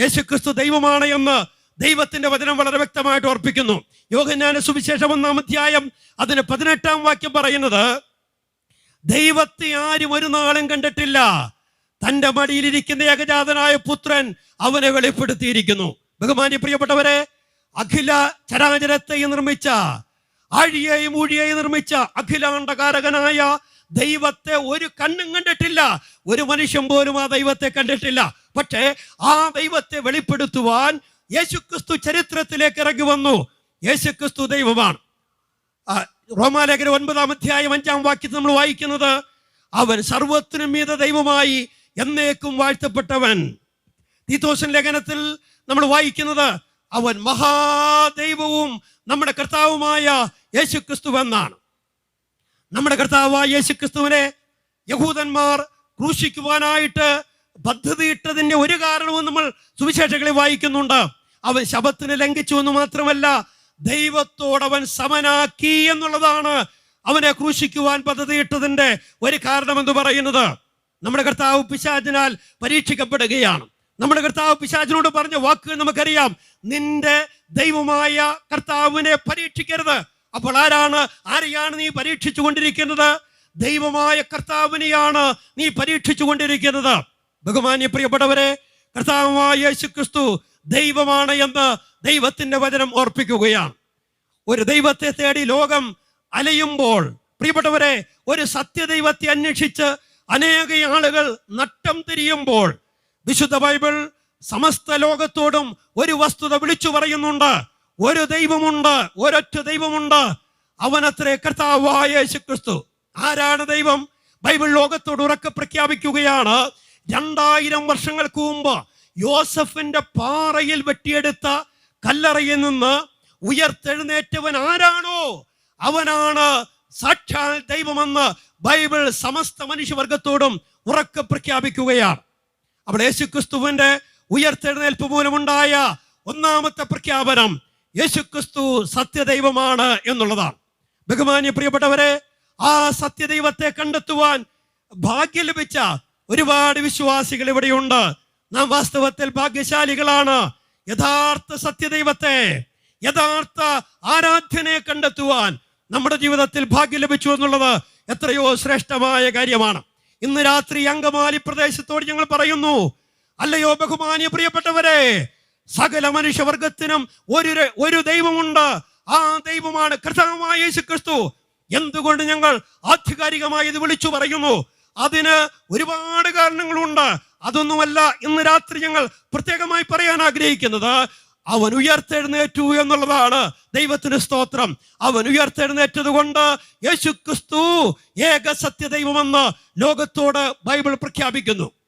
യേശു ക്രിസ്തു ദൈവമാണ് എന്ന് ദൈവത്തിന്റെ വചനം വളരെ വ്യക്തമായിട്ട് ഓർപ്പിക്കുന്നു. യോഹന്നാന സുവിശേഷം ഒന്നാം അധ്യായം അതിന് പതിനെട്ടാം വാക്യം പറയുന്നത് ദൈവത്തെ ആരും ഒരു നാളും കണ്ടിട്ടില്ല. തന്റെ മടിയിലിരിക്കുന്ന ഏകജാതനായ പുത്രൻ അവനെ വെളിപ്പെടുത്തിയിരിക്കുന്നു. ബഹുമാന്യ പ്രിയപ്പെട്ടവരെ അഖില ചരാചരത്തെ നിർമ്മിച്ച ആഴിയെയും ഊഴിയെയും നിർമ്മിച്ച അഖിലാണ്ടകാരകനായ ദൈവത്തെ ഒരു കണ്ണും കണ്ടിട്ടില്ല. ഒരു മനുഷ്യൻ പോലും ആ ദൈവത്തെ കണ്ടിട്ടില്ല. പക്ഷേ ആ ദൈവത്തെ വെളിപ്പെടുത്തുവാൻ യേശുക്രിസ്തു ചരിത്രത്തിലേക്ക് ഇറങ്ങി വന്നു. യേശുക്രിസ്തു ദൈവമാണ്. റോമാലേഖന ഒൻപതാം അധ്യായം അഞ്ചാം വാക്യത്തിൽ നമ്മൾ വായിക്കുന്നത് അവൻ സർവത്തിനും മീത ദൈവമായി എന്നേക്കും വാഴ്ത്തപ്പെട്ടവൻ. തീത്തോസൻ ലേഖനത്തിൽ നമ്മൾ വായിക്കുന്നത് അവൻ മഹാദൈവവും നമ്മുടെ കർത്താവുമായ യേശുക്രിസ്തു എന്നാണ്. നമ്മുടെ കർത്താവായ യേശുക്രിസ്തുവിനെ യഹൂദന്മാർ ക്രൂശിക്കുവാനായിട്ട് പദ്ധതിയിട്ടതിന്റെ ഒരു കാരണവും നമ്മൾ സുവിശേഷങ്ങളിൽ വായിക്കുന്നുണ്ട്. അവൻ ശബത്തിന് ലംഘിച്ചു എന്ന് മാത്രമല്ല ദൈവത്തോടവൻ സമനാക്കി എന്നുള്ളതാണ് അവനെ ക്രൂശിക്കുവാൻ പദ്ധതിയിട്ടതിന്റെ ഒരു കാരണം എന്ന് പറയുന്നത്. നമ്മുടെ കർത്താവ് പിശാചിനാൽ പരീക്ഷിക്കപ്പെടുകയാണ്. നമ്മുടെ കർത്താവ് പിശാചിനോട് പറഞ്ഞ വാക്കുകൾ നമുക്കറിയാം. നിന്റെ ദൈവമായ കർത്താവിനെ പരീക്ഷിക്കരുത്. അപ്പോൾ ആരാണ് ആരെയാണ് നീ പരീക്ഷിച്ചു കൊണ്ടിരിക്കുന്നത് ദൈവമായ കർത്താവിനെയാണ് നീ പരീക്ഷിച്ചു കൊണ്ടിരിക്കുന്നത് ബഹുമാന്യ പ്രിയപ്പെട്ടവരെ കർത്താവായ യേശു ക്രിസ്തു ദൈവമാണ് എന്ന് ദൈവത്തിന്റെ വചനം ഓർപ്പിക്കുകയാണ്. ഒരു ദൈവത്തെ തേടി ലോകം അലയുമ്പോൾ പ്രിയപ്പെട്ടവരെ ഒരു സത്യദൈവത്തെ അന്വേഷിച്ച് അനേക ആളുകൾ നട്ടം തിരിയുമ്പോൾ വിശുദ്ധ ബൈബിൾ സമസ്ത ലോകത്തോടും ഒരു വസ്തുത വിളിച്ചു പറയുന്നുണ്ട്. ഒരു ദൈവമുണ്ട് ഒരൊറ്റ ദൈവമുണ്ട്. അവനത്രേ കർത്താവായ യേശു ക്രിസ്തു ആരാണ് ദൈവം? ബൈബിൾ ലോകത്തോട് ഉറക്കെ പ്രഖ്യാപിക്കുകയാണ്. രണ്ടായിരം വർഷങ്ങൾക്ക് മുമ്പ് യോസഫിന്റെ പാറയിൽ വെട്ടിയെടുത്ത കല്ലറയിൽ നിന്ന് ഉയർത്തെഴുന്നേറ്റവൻ ആരാണോ? അവനാണ് സാക്ഷാൽ ദൈവമെന്ന് ബൈബിൾ സമസ്ത മനുഷ്യവർഗത്തോടും ഉറക്കെ പ്രഖ്യാപിക്കുകയാണ്. അവിടെ യേശുക്രിസ്തുവിന്റെ ഉയർത്തെഴുന്നേൽപ്പ് മൂലമുണ്ടായ ഒന്നാമത്തെ പ്രഖ്യാപനം യേശുക്രിസ്തു സത്യദൈവമാണ് എന്നുള്ളതാണ്. ബഹുമാന്യ പ്രിയപ്പെട്ടവരെ ആ സത്യദൈവത്തെ കണ്ടെത്തുവാൻ ഭാഗ്യം ലഭിച്ച ഒരുപാട് വിശ്വാസികൾ ഇവിടെയുണ്ട്. നാം വാസ്തവത്തിൽ ഭാഗ്യശാലികളാണ്. യഥാർത്ഥ സത്യദൈവത്തെ യഥാർത്ഥ ആരാധ്യനെ കണ്ടെത്തുവാൻ നമ്മുടെ ജീവിതത്തിൽ ഭാഗ്യം ലഭിച്ചു എന്നുള്ളത് എത്രയോ ശ്രേഷ്ഠമായ കാര്യമാണ്. ഇന്ന് രാത്രി അങ്കമാലി പ്രദേശത്തോട് ഞങ്ങൾ പറയുന്നു അല്ലയോ ബഹുമാനിയ പ്രിയപ്പെട്ടവരെ സകല മനുഷ്യവർഗത്തിനും ഒരു ഒരു ദൈവമുണ്ട്. ആ ദൈവമാണ് കൃതമായ യേശു ക്രിസ്തു എന്തുകൊണ്ട് ഞങ്ങൾ ആധികാരികമായി ഇത് വിളിച്ചു പറയുന്നു? അതിന് ഒരുപാട് കാരണങ്ങളുണ്ട്. അതൊന്നുമല്ല ഇന്ന് രാത്രി ഞങ്ങൾ പ്രത്യേകമായി പറയാൻ ആഗ്രഹിക്കുന്നത് അവൻ ഉയർത്തെഴുന്നേറ്റു എന്നുള്ളതാണ് ദൈവത്തിന് സ്തോത്രം. അവൻ ഉയർത്തെഴുന്നേറ്റത് കൊണ്ട് യേശു ക്രിസ്തു ഏക സത്യദൈവമെന്ന് ലോകത്തോട് ബൈബിൾ പ്രഖ്യാപിക്കുന്നു.